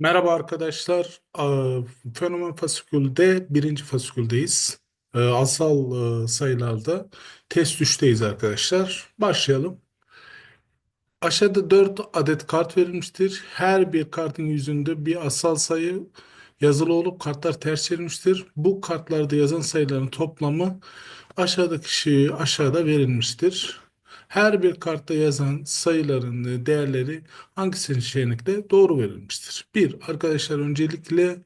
Merhaba arkadaşlar. Aa, Fenomen fasikülde birinci fasiküldeyiz. Ee, Asal e, sayılarda test 3'teyiz arkadaşlar. Başlayalım. Aşağıda 4 adet kart verilmiştir. Her bir kartın yüzünde bir asal sayı yazılı olup kartlar ters çevirmiştir. Bu kartlarda yazan sayıların toplamı aşağıdaki şey aşağıda verilmiştir. Her bir kartta yazan sayıların e, değerleri hangi seçenekte doğru verilmiştir? Bir, arkadaşlar öncelikle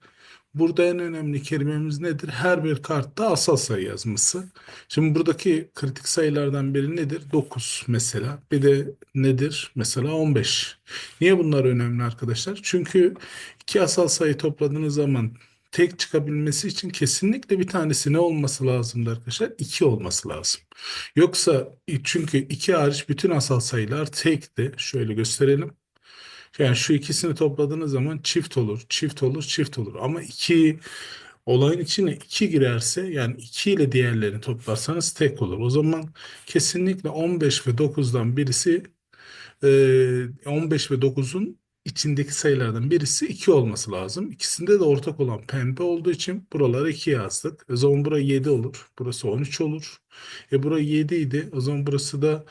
Burada en önemli kelimemiz nedir? Her bir kartta asal sayı yazması. Şimdi buradaki kritik sayılardan biri nedir? 9 mesela. Bir de nedir? Mesela 15. Niye bunlar önemli arkadaşlar? Çünkü iki asal sayı topladığınız zaman tek çıkabilmesi için kesinlikle bir tanesi ne olması lazımdı arkadaşlar? 2 olması lazım. Yoksa çünkü 2 hariç bütün asal sayılar tekti. Şöyle gösterelim. Yani şu ikisini topladığınız zaman çift olur, çift olur, çift olur. Ama iki olayın içine iki girerse yani iki ile diğerlerini toplarsanız tek olur. O zaman kesinlikle 15 ve 9'dan birisi e, 15 ve 9'un içindeki sayılardan birisi 2 olması lazım. İkisinde de ortak olan pembe olduğu için buralara 2 yazdık. O zaman burası 7 olur. Burası 13 olur. E burası 7 idi. O zaman burası da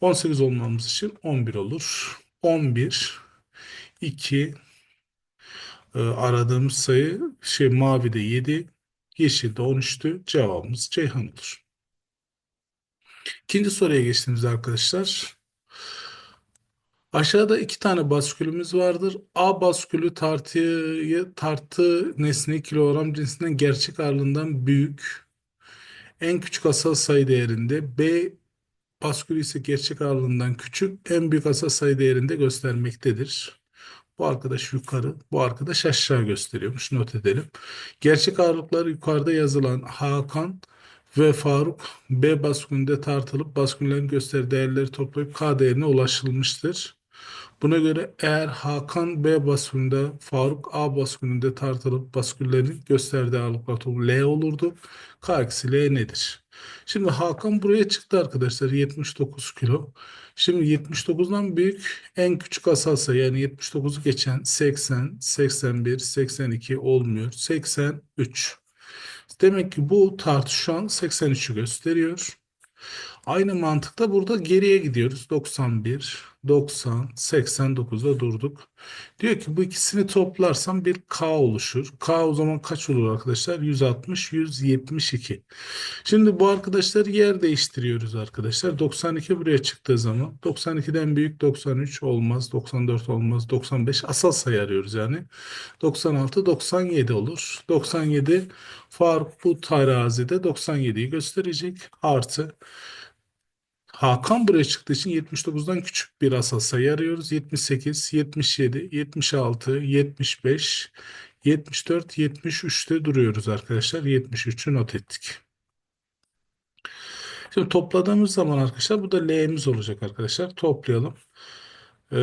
18 olmamız için 11 olur. 11 2 e, aradığımız sayı şey mavide 7, yeşilde 13'tü. Cevabımız Ceyhan olur. İkinci soruya geçtiğimizde arkadaşlar. Aşağıda iki tane baskülümüz vardır. A baskülü tartıyı tartı nesne kilogram cinsinden gerçek ağırlığından büyük. En küçük asal sayı değerinde. B baskülü ise gerçek ağırlığından küçük. En büyük asal sayı değerinde göstermektedir. Bu arkadaş yukarı, bu arkadaş aşağı gösteriyormuş. Not edelim. Gerçek ağırlıklar yukarıda yazılan Hakan ve Faruk B baskülünde tartılıp basküllerin gösterdiği değerleri toplayıp K değerine ulaşılmıştır. Buna göre eğer Hakan B baskülünde, Faruk A baskülünde tartılıp basküllerin gösterdiği ağırlıklar toplamı L olurdu. K eksi L nedir? Şimdi Hakan buraya çıktı arkadaşlar 79 kilo. Şimdi 79'dan büyük en küçük asal sayı yani 79'u geçen 80, 81, 82 olmuyor. 83. Demek ki bu tartı şu an 83'ü gösteriyor. Aynı mantıkta burada geriye gidiyoruz. 91, 90, 89'da durduk. Diyor ki bu ikisini toplarsam bir K oluşur. K o zaman kaç olur arkadaşlar? 160, 172. Şimdi bu arkadaşları yer değiştiriyoruz arkadaşlar. 92 buraya çıktığı zaman 92'den büyük 93 olmaz, 94 olmaz, 95 asal sayı arıyoruz yani. 96, 97 olur. 97 Faruk bu terazide 97'yi gösterecek. Artı Hakan buraya çıktığı için 79'dan küçük bir asal sayı arıyoruz. 78, 77, 76, 75, 74, 73'te duruyoruz arkadaşlar. 73'ü not ettik. Şimdi topladığımız zaman arkadaşlar bu da L'miz olacak arkadaşlar. Toplayalım. Ee,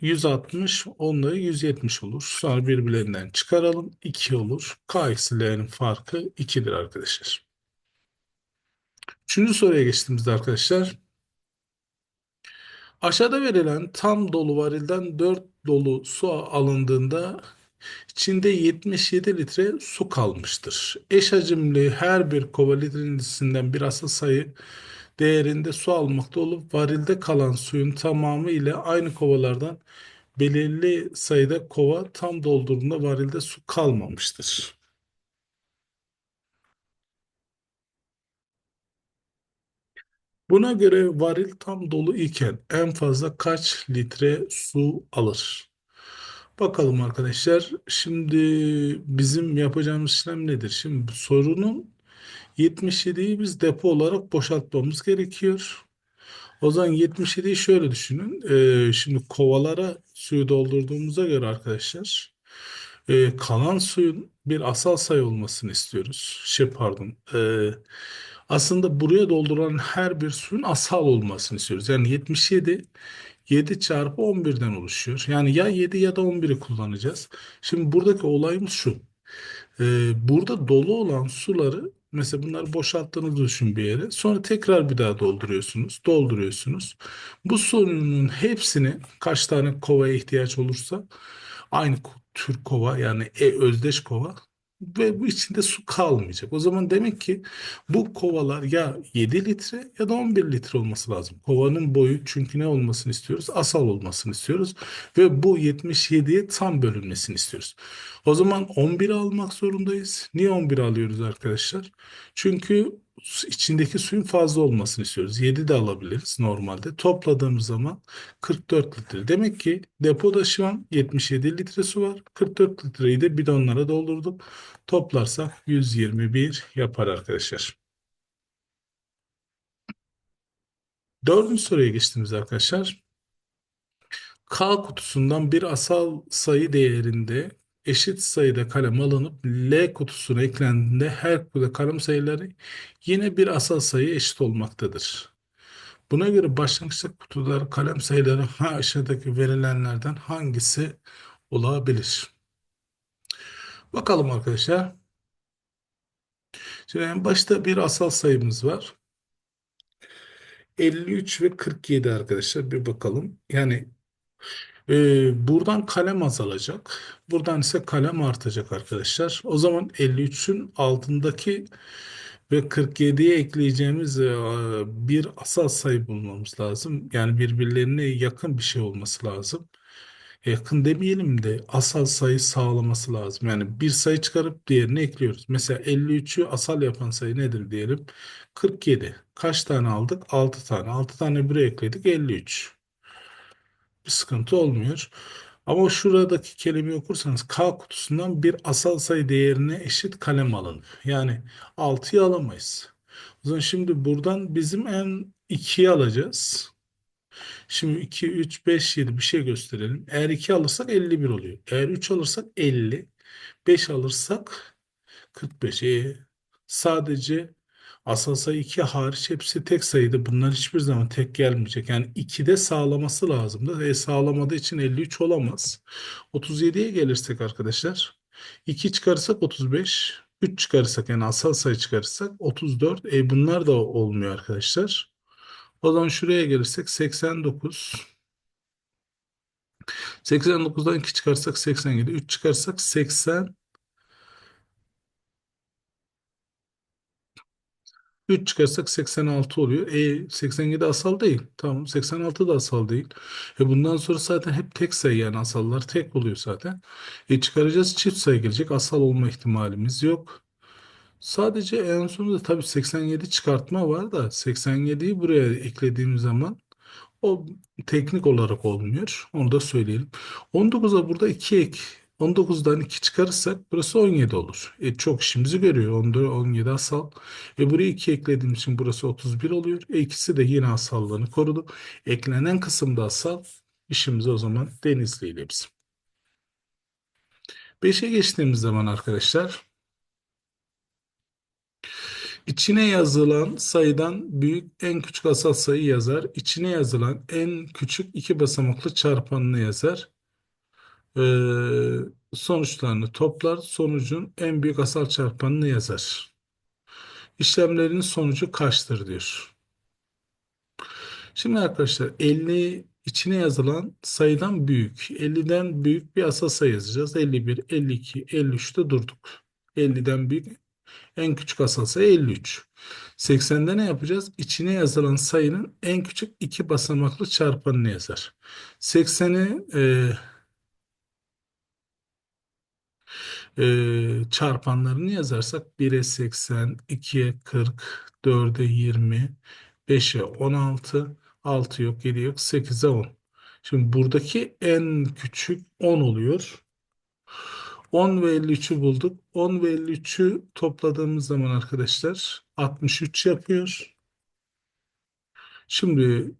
160 onları 170 olur. Sonra birbirlerinden çıkaralım. 2 olur. K eksi L'nin farkı 2'dir arkadaşlar. Üçüncü soruya geçtiğimizde arkadaşlar. Aşağıda verilen tam dolu varilden 4 dolu su alındığında içinde 77 litre su kalmıştır. Eş hacimli her bir kova litresinden bir asıl sayı değerinde su almakta olup varilde kalan suyun tamamı ile aynı kovalardan belirli sayıda kova tam doldurduğunda varilde su kalmamıştır. Buna göre varil tam dolu iken en fazla kaç litre su alır? Bakalım arkadaşlar. Şimdi bizim yapacağımız işlem nedir? Şimdi sorunun 77'yi biz depo olarak boşaltmamız gerekiyor. O zaman 77'yi şöyle düşünün. Ee, şimdi kovalara suyu doldurduğumuza göre arkadaşlar e, kalan suyun bir asal sayı olmasını istiyoruz. Şey pardon. E, aslında buraya dolduran her bir suyun asal olmasını istiyoruz. Yani 77 7 çarpı 11'den oluşuyor. Yani ya 7 ya da 11'i kullanacağız. Şimdi buradaki olayımız şu. Ee, burada dolu olan suları mesela bunları boşalttığınızı düşün bir yere. Sonra tekrar bir daha dolduruyorsunuz. Dolduruyorsunuz. Bu sorunun hepsini kaç tane kovaya ihtiyaç olursa Aynı tür kova yani e özdeş kova ve bu içinde su kalmayacak. O zaman demek ki bu kovalar ya 7 litre ya da 11 litre olması lazım. Kovanın boyu çünkü ne olmasını istiyoruz? Asal olmasını istiyoruz ve bu 77'ye tam bölünmesini istiyoruz. O zaman 11 almak zorundayız. Niye 11 alıyoruz arkadaşlar? Çünkü içindeki suyun fazla olmasını istiyoruz. 7 de alabiliriz normalde. Topladığımız zaman 44 litre. Demek ki depoda şu an 77 litre su var. 44 litreyi de bidonlara doldurduk. Toplarsak 121 yapar arkadaşlar. Dördüncü soruya geçtiğimiz arkadaşlar. K kutusundan bir asal sayı değerinde eşit sayıda kalem alınıp L kutusuna eklendiğinde her kalem sayıları yine bir asal sayı eşit olmaktadır. Buna göre başlangıçta kutular kalem sayıları ha aşağıdaki verilenlerden hangisi olabilir? Bakalım arkadaşlar. Şimdi en başta bir asal sayımız var. 53 ve 47 arkadaşlar bir bakalım. Yani e, buradan kalem azalacak. Buradan ise kalem artacak arkadaşlar. O zaman 53'ün altındaki ve 47'ye ekleyeceğimiz e, bir asal sayı bulmamız lazım. Yani birbirlerine yakın bir şey olması lazım. Yakın demeyelim de asal sayı sağlaması lazım. Yani bir sayı çıkarıp diğerini ekliyoruz. Mesela 53'ü asal yapan sayı nedir diyelim? 47. Kaç tane aldık? 6 tane. 6 tane buraya ekledik 53. Bir sıkıntı olmuyor. Ama şuradaki kelimeyi okursanız K kutusundan bir asal sayı değerine eşit kalem alın. Yani 6'yı alamayız. O zaman şimdi buradan bizim en 2'yi alacağız. Şimdi 2, 3, 5, 7 bir şey gösterelim. Eğer 2 alırsak 51 oluyor. Eğer 3 alırsak 50. 5 alırsak 45. E, sadece asal sayı 2 hariç hepsi tek sayıda. Bunlar hiçbir zaman tek gelmeyecek. Yani 2'de sağlaması lazımdı. E, sağlamadığı için 53 olamaz. 37'ye gelirsek arkadaşlar. 2 çıkarırsak 35. 3 çıkarırsak yani asal sayı çıkarırsak 34. E bunlar da olmuyor arkadaşlar. O zaman şuraya gelirsek 89. 89'dan 2 çıkarsak 87. 3 çıkarsak 80. 3 çıkarsak 86 oluyor. E 87 asal değil. Tamam 86 da asal değil. E bundan sonra zaten hep tek sayı yani asallar tek oluyor zaten. E çıkaracağız çift sayı gelecek. Asal olma ihtimalimiz yok. Sadece en sonunda tabii 87 çıkartma var da 87'yi buraya eklediğim zaman o teknik olarak olmuyor. Onu da söyleyelim. 19'a burada 2 ek. 19'dan 2 çıkarırsak burası 17 olur. E, çok işimizi görüyor. 14, 17 asal. E, buraya 2 eklediğim için burası 31 oluyor. E, ikisi de yine asallığını korudu. Eklenen kısımda asal. İşimiz o zaman Denizli ile bizim. 5'e geçtiğimiz zaman arkadaşlar İçine yazılan sayıdan büyük en küçük asal sayı yazar. İçine yazılan en küçük iki basamaklı çarpanını yazar. Ee, sonuçlarını toplar. Sonucun en büyük asal çarpanını yazar. İşlemlerin sonucu kaçtır diyor. Şimdi arkadaşlar 50 içine yazılan sayıdan büyük. 50'den büyük bir asal sayı yazacağız. 51, 52, 53'te durduk. 50'den büyük en küçük asal sayı 53. 80'de ne yapacağız? İçine yazılan sayının en küçük iki basamaklı çarpanını yazar. 80'i e, e, çarpanlarını yazarsak 1'e 80, 2'ye 40, 4'e 20, 5'e 16, 6 yok, 7 yok, 8'e 10. Şimdi buradaki en küçük 10 oluyor. 10 ve 53'ü bulduk. 10 ve 53'ü topladığımız zaman arkadaşlar 63 yapıyor. Şimdi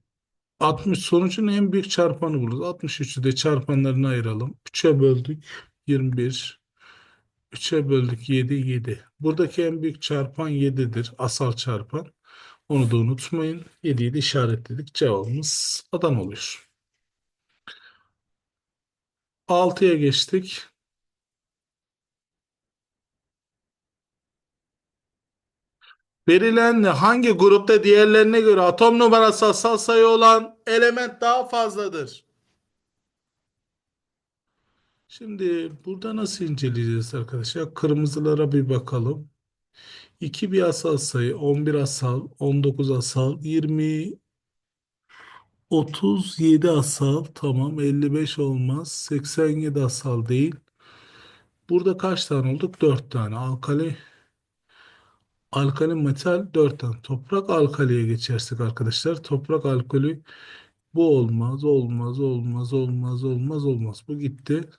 60 sonucun en büyük çarpanı buluruz. 63'ü de çarpanlarına ayıralım. 3'e böldük 21. 3'e böldük 7 7. Buradaki en büyük çarpan 7'dir. Asal çarpan. Onu da unutmayın. 7'yi de işaretledik. Cevabımız Adana oluyor. 6'ya geçtik. Verilen hangi grupta diğerlerine göre atom numarası asal sayı olan element daha fazladır? Şimdi burada nasıl inceleyeceğiz arkadaşlar? Kırmızılara bir bakalım. 2 bir asal sayı, 11 asal, 19 asal, 20, 37 asal, tamam 55 olmaz, 87 asal değil. Burada kaç tane olduk? 4 tane. Alkali, alkali metal 4 tane. Toprak alkaliye geçersek arkadaşlar, toprak alkali bu olmaz, olmaz, olmaz, olmaz, olmaz, olmaz. Bu gitti.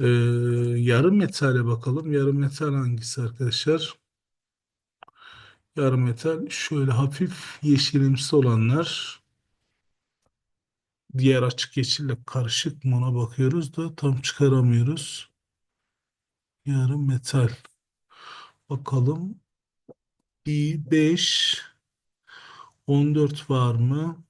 Ee, yarı metale bakalım. Yarı metal hangisi arkadaşlar? Yarı metal şöyle hafif yeşilimsi olanlar. Diğer açık yeşille karışık mı bakıyoruz da tam çıkaramıyoruz. Yarı metal. Bakalım. Bir 5 14 var mı?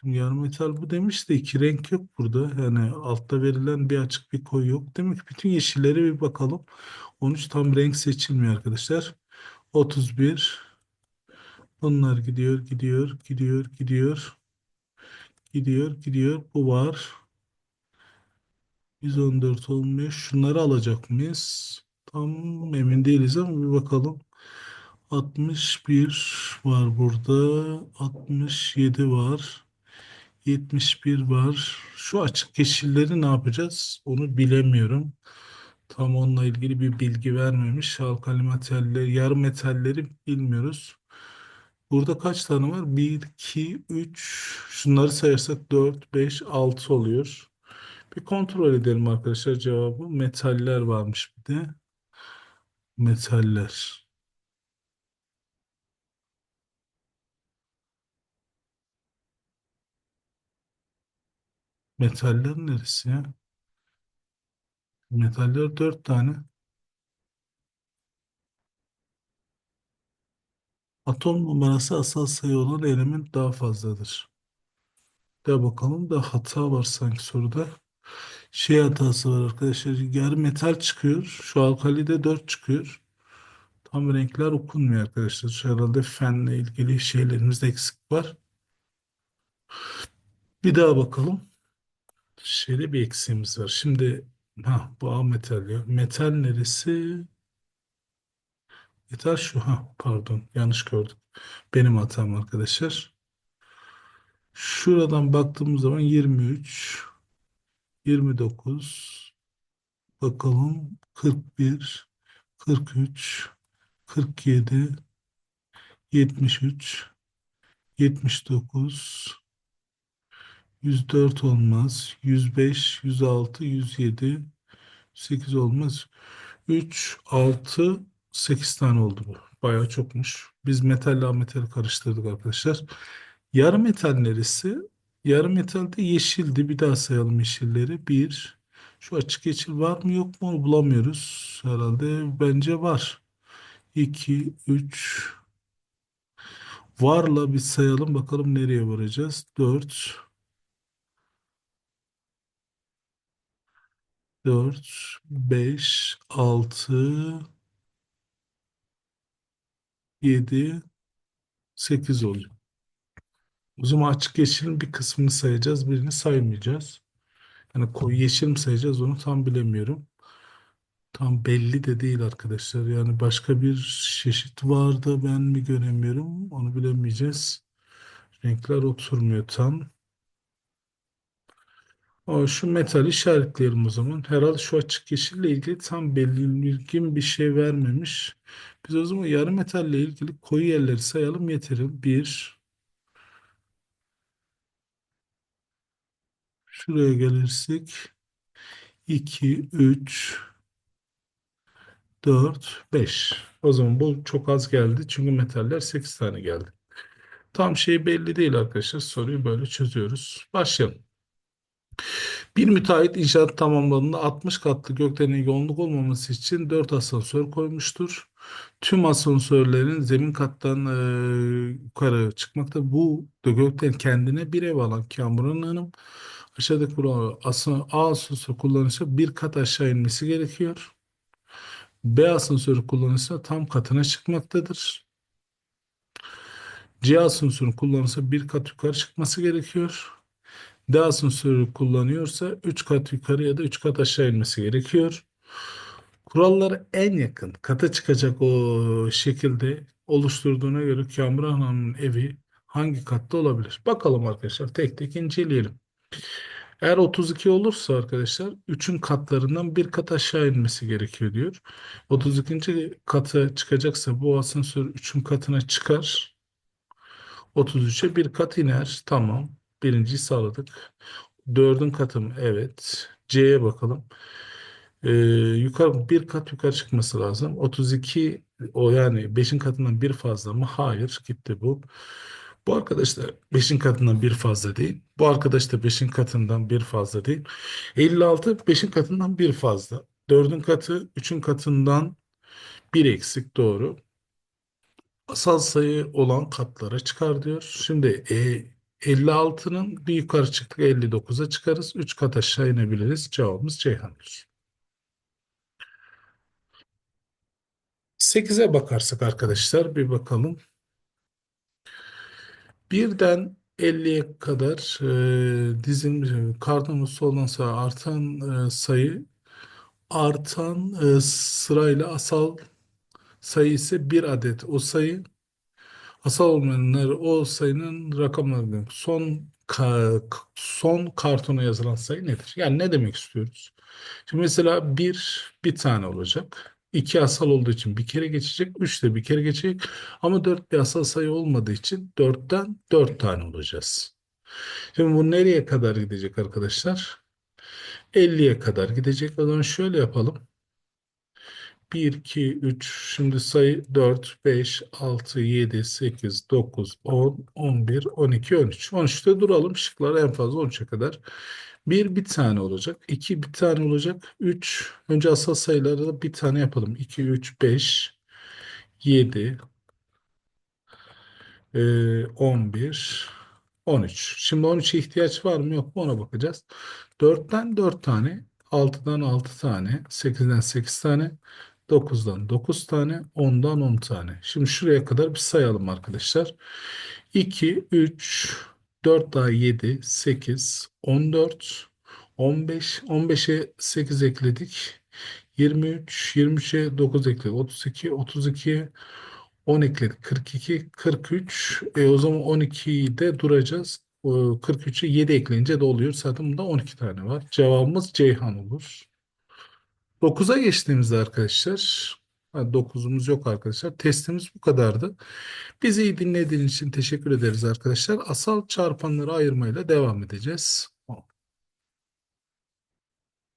Şimdi yarı metal bu demiş de iki renk yok burada. Yani altta verilen bir açık bir koyu yok. Demek ki bütün yeşillere bir bakalım. 13 tam renk seçilmiyor arkadaşlar. 31 Bunlar gidiyor, gidiyor, gidiyor, gidiyor. Gidiyor, gidiyor. Bu var. 114 olmuyor. Şunları alacak mıyız? Tam emin değiliz ama bir bakalım. 61 var burada. 67 var. 71 var. Şu açık yeşilleri ne yapacağız? Onu bilemiyorum. Tam onunla ilgili bir bilgi vermemiş. Alkali metalleri, yarı metalleri bilmiyoruz. Burada kaç tane var? 1, 2, 3. Şunları sayarsak 4, 5, 6 oluyor. Bir kontrol edelim arkadaşlar cevabı. Metaller varmış bir de. Metaller. Metaller neresi ya? Metaller 4 tane. Atom numarası asal sayı olan element daha fazladır. De bakalım da hata var sanki soruda. Şey hatası var arkadaşlar. Yarı metal çıkıyor. Şu alkalide 4 çıkıyor. Tam renkler okunmuyor arkadaşlar. Herhalde fenle ilgili şeylerimizde eksik var. Bir daha bakalım. Şeyde bir eksiğimiz var. Şimdi ha bu A metal ya. Metal neresi? Metal şu ha pardon yanlış gördüm. Benim hatam arkadaşlar. Şuradan baktığımız zaman 23 29 bakalım 41 43 47 73 79 104 olmaz. 105, 106, 107, 8 olmaz. 3, 6, 8 tane oldu bu. Bayağı çokmuş. Biz metalle ametali karıştırdık arkadaşlar. Yarı metal neresi? Yarı metalde yeşildi. Bir daha sayalım yeşilleri. 1. Şu açık yeşil var mı yok mu bulamıyoruz. Herhalde bence var. 2, 3. Varla bir sayalım bakalım nereye varacağız. 4. 4, 5, 6, 7, 8 oluyor. O zaman açık yeşilin bir kısmını sayacağız, birini saymayacağız. Yani koyu yeşil mi sayacağız onu tam bilemiyorum. Tam belli de değil arkadaşlar. Yani başka bir çeşit var da ben mi göremiyorum onu bilemeyeceğiz. Renkler oturmuyor tam. O, şu metal işaretleyelim o zaman. Herhalde şu açık yeşille ilgili tam belirgin bir şey vermemiş. Biz o zaman yarı metalle ilgili koyu yerleri sayalım yeterim. 1 Şuraya gelirsek 2, 3 4, 5. O zaman bu çok az geldi. Çünkü metaller 8 tane geldi. Tam şey belli değil arkadaşlar. Soruyu böyle çözüyoruz. Başlayalım. Bir müteahhit inşaat tamamlandığında 60 katlı gökdelenin yoğunluk olmaması için 4 asansör koymuştur. Tüm asansörlerin zemin kattan e, yukarı çıkmakta. Bu da gökdelen kendine bir ev alan Kamuran Hanım aşağıdaki kural A asansör kullanırsa bir kat aşağı inmesi gerekiyor. B asansörü kullanırsa tam katına çıkmaktadır. C asansörü kullanırsa bir kat yukarı çıkması gerekiyor. D asansörü kullanıyorsa 3 kat yukarı ya da 3 kat aşağı inmesi gerekiyor. Kuralları en yakın kata çıkacak o şekilde oluşturduğuna göre Kamran Hanım'ın evi hangi katta olabilir? Bakalım arkadaşlar tek tek inceleyelim. Eğer 32 olursa arkadaşlar 3'ün katlarından bir kat aşağı inmesi gerekiyor diyor. 32. kata çıkacaksa bu asansör 3'ün katına çıkar. 33'e bir kat iner. Tamam. Birinciyi sağladık. 4'ün katı mı? Evet. C'ye bakalım. Ee, yukarı bir kat yukarı çıkması lazım. 32 o yani 5'in katından bir fazla mı? Hayır. Gitti bu. Bu arkadaş da 5'in katından bir fazla değil. Bu arkadaş da 5'in katından bir fazla değil. 56 5'in katından bir fazla. 4'ün katı 3'ün katından bir eksik doğru. Asal sayı olan katlara çıkar diyor. Şimdi e, 56'nın bir yukarı çıktık 59'a çıkarız. 3 kat aşağı inebiliriz. Cevabımız Ceyhan'dır. 8'e bakarsak arkadaşlar bir bakalım. Birden 50'ye kadar e, dizim karnımız soldan sağa artan e, sayı artan e, sırayla asal sayı ise bir adet. O sayı asal olmayanlar o sayının rakamlarını son ka- son kartona yazılan sayı nedir? Yani ne demek istiyoruz? Şimdi mesela bir bir tane olacak. 2 asal olduğu için bir kere geçecek. 3 de bir kere geçecek. Ama 4 bir asal sayı olmadığı için 4'ten 4 tane olacağız. Şimdi bu nereye kadar gidecek arkadaşlar? 50'ye kadar gidecek. O zaman şöyle yapalım. 1, 2, 3, şimdi sayı 4, 5, 6, 7, 8, 9, 10, 11, 12, 13. 13'te duralım. Şıklar en fazla 13'e kadar. 1 bir tane olacak. 2 bir tane olacak. 3 önce asal sayıları da bir tane yapalım. 2, 3, 5, 7, e, 11, 13. Şimdi 13'e ihtiyaç var mı yok mu ona bakacağız. 4'ten 4 tane, 6'dan 6 tane, 8'den 8 tane, 9'dan 9 tane, 10'dan 10 tane. Şimdi şuraya kadar bir sayalım arkadaşlar. 2, 3, 4 daha 7, 8, 14, 15, 15'e 8 ekledik. 23, 23'e 9 ekledik. 32, 32, 10 ekledik. 42, 43. E, o zaman 12'de duracağız. E, 43'e 7 ekleyince de oluyor. Zaten bunda 12 tane var. Cevabımız Ceyhan olur. 9'a geçtiğimizde arkadaşlar, 9'umuz yok arkadaşlar. Testimiz bu kadardı. Bizi iyi dinlediğiniz için teşekkür ederiz arkadaşlar. Asal çarpanları ayırmayla devam edeceğiz.